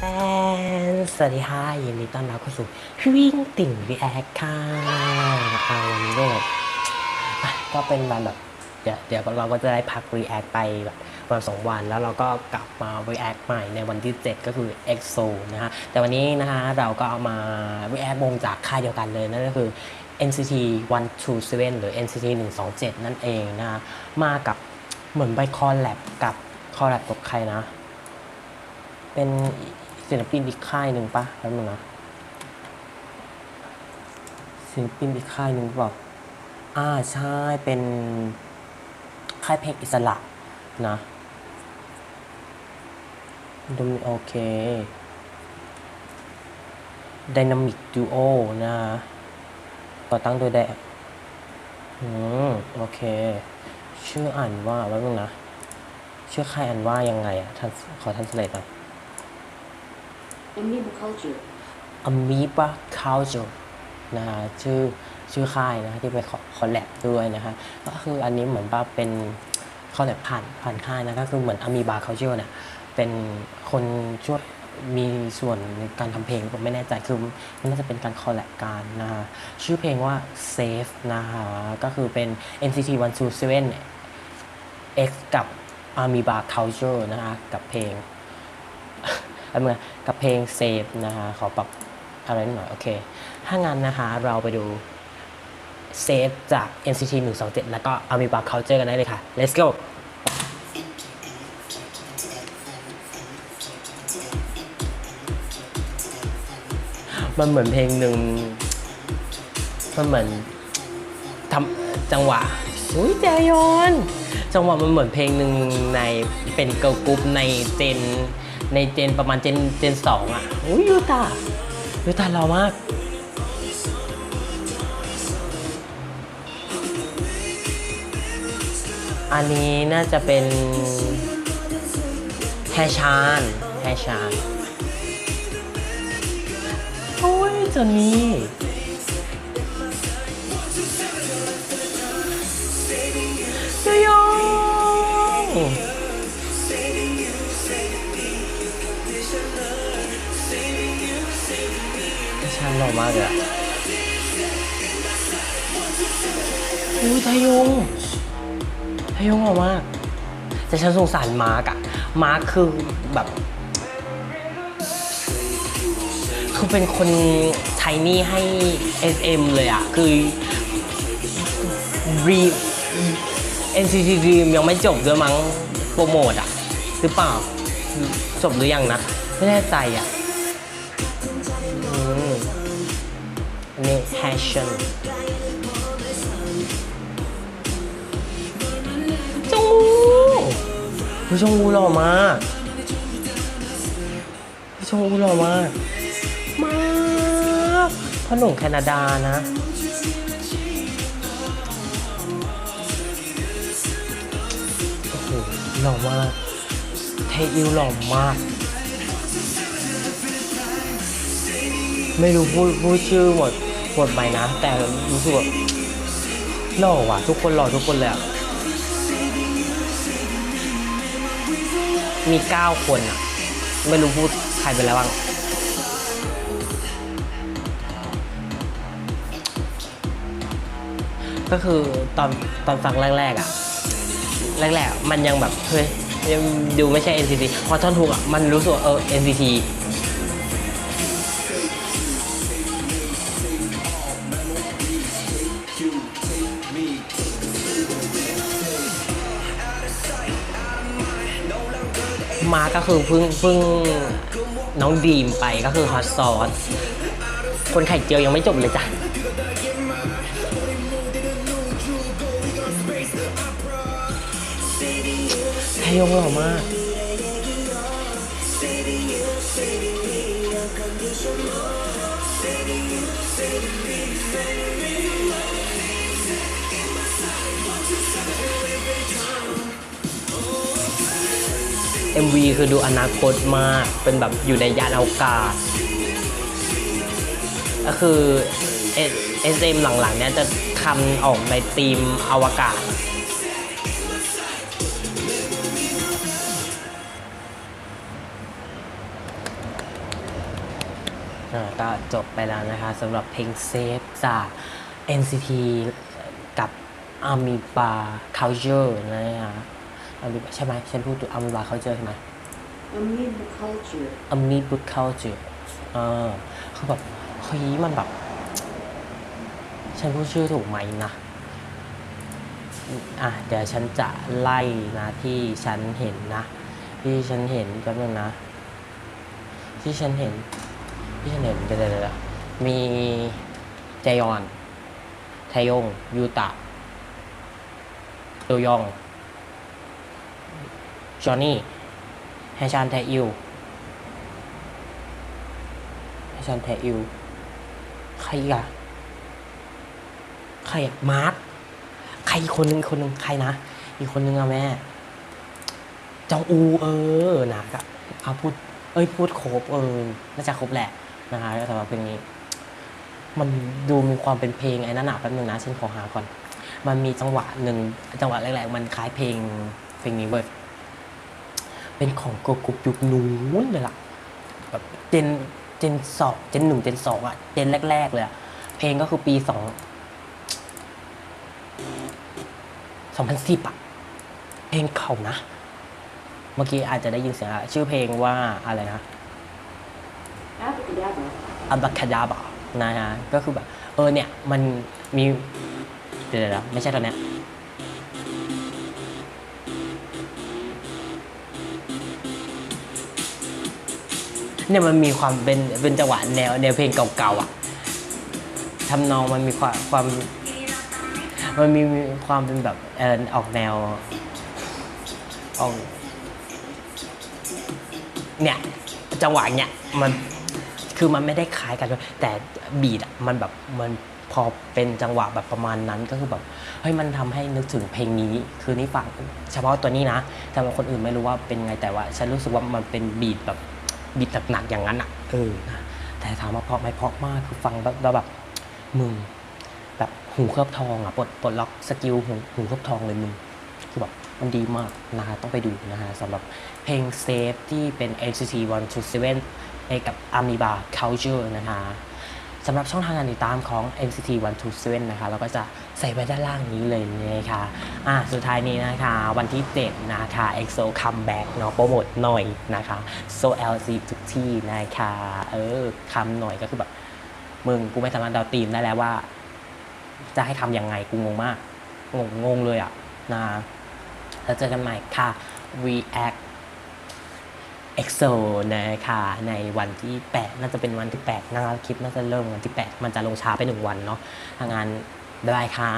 แตนสวัสดีค่ะยินดีต้อนรับเข้าสู่วิ่งติ่งรีแอคค่ะเอาวันนี้ก็แบบก็เป็นวันแบบ เดี๋ยวเดี๋ยวเราก็จะได้พักรีแอคไปแบบวันสองวันแล้วเราก็กลับมารีแอคใหม่ในวันที่ 7 ก็คือ EXO นะฮะแต่วันนี้นะฮะเราก็เอามารีแอควงจากค่ายเดียวกันเลยนั่นก็คือ NCT 127 หรือ NCT 127 นั่นเองนะฮะมากับ เหมือนไปคอลแลบกับคอลแลบกับใครนะ เป็นศิลปินอีกค่ายหนึ่งปะแป๊บนึงนะศิลปินอีกค่ายหนึ่งเปล่าอ่าใช่เป็นค่ายเพลงอิสระนะดูโอเค Dynamic Duo นะก่อตั้งโดยแดอืม โอเค ชื่ออ่านว่าแป๊บนึงนะ ชื่อค่ายอ่านว่ายังไงอะท่านขอท่านสเลตหน่อย Amoeba culture. Amoeba Culture นะฮะชื่อชื่อค่ายนะที่ไปคอลแลบด้วยนะฮะก็คืออันนี้เหมือนว่าเป็นคอลแลบผ่านผ่านค่ายนะก็คือเหมือน Amoeba Culture เนี่ยเป็นคนช่วย มีส่วนในการทำเพลงผมไม่แน่ใจคือมันน่าจะเป็นการคอลแลบกันนะฮะชื่อเพลงว่า Safe นะฮะก็คือเป็น NCT 127 X กับ Amoeba Culture นะฮะกับเพลงเอามือกับเพลงเซฟนะคะขอปรับอะไรนิดหน่อยโอเค ถ้างั้นนะคะเราไปดูเซฟจาก NCT 127 แล้วก็ Amoeba Culture กันได้เลยค่ะ let's go มันเหมือนเพลงหนึ่งมันเหมือนทำจังหวะอุ้ยเจยอนจังหวะมันเหมือนเพลงหนึ่งในเป็นเกิร์ลกรุ๊ปในเจนในเจนประมาณเจนเจนสองอะอุ้ยยูตายูตาเรามากอันนี้น่าจะเป็นแฮชานแฮชาน จนนี่เจยงช่างหล่อมากเลยอะอุ้ยทยงทยงหล่อมาก แต่ฉันสงสารมาร์กอะมาร์กคือแบบ คือเป็นคนไทนี่ให้ SM เลยอะคือรี NCT Dream ยังไม่จบด้วยมั้งโปรโมทอะหรือเปล่าจบหรือยังนะ ไม่แน่ใจอะอันนี้ passion จงวูผู้ชงวูหล่อมากผู้ชงวูหล่อมาก พ่อหนุ่มแคนาดานะ โอ้โหหล่อมากเทอิวหล่อมาก ไม่รู้พูดพูดชื่อหมดหมดไปนะ แต่รู้สึกแบบหล่อว่ะ ทุกคนหล่อทุกคนเลยอะมีเก้าคนอะไม่รู้พูดใครไปแล้วบ้าง ก็คือตอนตอนฟังแรกๆอะแรกๆมันยังแบบเฮ้ยยังดูไม่ใช่ NCT พอท่อนทุกอะมันรู้สึกว่าเออ NCT มาก็คือเพิ่งเพิ่งน้องดีมไปก็คือฮอตซอสคนไข่เจียวยังไม่จบเลยจ้ะ ยงหล่อมาก MV คือดูอนาคตมาก เป็นแบบอยู่ในยานอวกาศ ก็คือ SM หลังๆ เนี่ยจะทำออกในธีมอวกาศ ก็จบไปแล้วนะคะสำหรับเพลงเซฟจาก NCT กับ Amoeba Culture นะคะ Amoeba ใช่ไหมฉันพูดถูก Amoeba Culture ใช่ไหม Amoeba culture. Amoeba Culture เออคือแบบเฮ้ยมันแบบ ฉันพูดชื่อถูกไหมนะอะเดี๋ยวฉันจะไล่นะที่ฉันเห็นนะ ที่ฉันเห็นแป๊บนึงนะ ที่ฉันเห็น ที่ฉันเห็นเดี๋ยวเดี๋ยวเดี๋ยวมีเจยอนไทยง ยูตะโดยอง จอห์นนี่แฮชานแทอิวแฮชานแทอิว ใครอีกอะใครอะมาร์คใครอีกคนนึงอีกคนนึงใครนะ อีกคนนึงอะแม่ จองอู เออนะก็เอาพูด เอ้ยพูดครบเออ น่าจะครบแหละ นะคะสำหรับเพลงนี้ มันดูมีความเป็นเพลงไอ้นั่นอะแป๊บนึงนะฉันขอหาก่อน มันมีจังหวะหนึ่งจังหวะแรกๆมันคล้ายเพลงเพลงนี้เว้ยเป็นของกกรุ๊ปยุคนู้นเลยล่ะแบบเจนเจนสองเจนหนึ่งเจนสองอะเจนแรก ๆ เลยอะเพลงก็คือปีสองสองพันสิบอะเพลงเก่านะ เมื่อกี้อาจจะได้ยินเสียงชื่อเพลงว่าอะไรนะ อับคาดาบะนะฮะก็คือแบบเออเนี่ยมันมีเดี๋ยวๆๆไม่ใช่ตอนเนี้ยเนี่ยมันมีความเป็นเป็นจังหวะแนวแนวเพลงเก่าๆอะทำนองมันมีความความ มันมีมีความเป็นแบบเออออกแนวออกเนี่ยจังหวะเนี่ยมัน คือมันไม่ได้คล้ายกันด้วยแต่บีดอะมันแบบมันพอเป็นจังหวะแบบประมาณนั้นก็คือแบบเฮ้ยมันทำให้นึกถึงเพลงนี้ คือนี่ฟังเฉพาะตัวนี้นะแต่ว่าคนอื่นไม่รู้ว่าเป็นไงแต่ว่า ฉันรู้สึกว่ามันเป็นบีดแบบบีดหนักๆอย่างนั้นอะเออนะแต่ถามว่าเพราะไหมเพราะมากคือฟังแบบแล้วแบบมึงแบบหูเคลือบทองอะปลดปลดล็อกสกิลหูหูเคลือบทองเลยมึงคือแบบมันดีมากนะฮะต้องไปดูนะฮะสำหรับเพลงเซฟที่เป็น NCT 127ให้ กับ Amoeba Culture นะคะสำหรับช่องทางการติดตามของ NCT 127นะคะ เราก็จะใส่ไว้ด้านล่างนี้เลยนะคะอะสุดท้ายนี้นะคะ วันที่ 7 นะคะ EXO comeback เนาะโปรโมทหน่อยนะคะ So LC ทุกที่นะคะ เออคำหน่อยก็คือแบบ มึงกูไม่สามารถเดาตีมได้แล้วว่า จะให้ทำยังไงกูงงมาก งงงงเลยอะนะแล้วเจอกันใหม่ค่ะ React เอ็กโซนะคะในวันที่ 8 น่าจะเป็นวันที่ 8นะคะคลิปน่าจะเริ่มวันที่ 8 มันจะลงช้าไปหนึ่งวันเนาะทางงานบายค่ะ